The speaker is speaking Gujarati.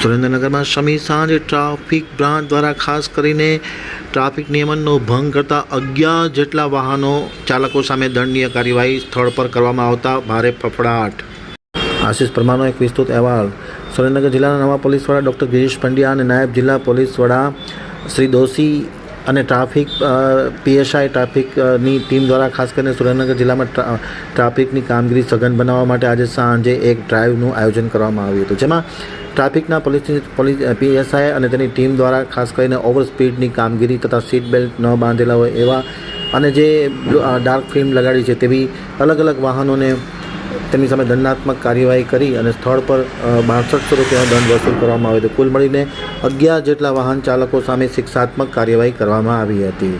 સુરેન્દ્રનગરમાં શમી સાંજે ટ્રાફિક બ્રાન્ચ દ્વારા ખાસ કરીને ટ્રાફિક નિયમનનો ભંગ કરતા અગિયાર જેટલા વાહનો ચાલકો સામે દંડનીય કાર્યવાહી સ્થળ પર કરવામાં આવતા ભારે ફફડાટ. આશિષ પરમારનો એક વિસ્તૃત અહેવાલ. સુરેન્દ્રનગર જિલ્લાના નવા પોલીસ વડા ડૉક્ટર ગિરીશ પંડ્યા અને નાયબ જિલ્લા પોલીસ વડા શ્રી દોશી અને ટ્રાફિક પીએસઆઈ ટ્રાફિકની ટીમ દ્વારા ખાસ કરીને સુરેન્દ્રનગર જિલ્લામાં ટ્રાફિકની કામગીરી સઘન બનાવવા માટે આજે સાંજે એક ડ્રાઈવનું આયોજન કરવામાં આવ્યું હતું. જેમાં ટ્રાફિકના પોલીસ પોલીસ પીએસઆઈ અને તેની ટીમ દ્વારા ખાસ કરીને ઓવર સ્પીડની કામગીરી તથા સીટ બેલ્ટ ન બાંધેલા હોય એવા અને જે ડાર્ક ફિલ્મ લગાડી છે તેવી અલગ અલગ વાહનોને તેમની સામે દંડાત્મક કાર્યવાહી કરી અને સ્થળ પર બાસઠસો રૂપિયાનો દંડ વસૂલ કરવામાં આવ્યો હતો. કુલ મળીને અગિયાર જેટલા વાહન ચાલકો સામે શિક્ષાત્મક કાર્યવાહી કરવામાં આવી હતી.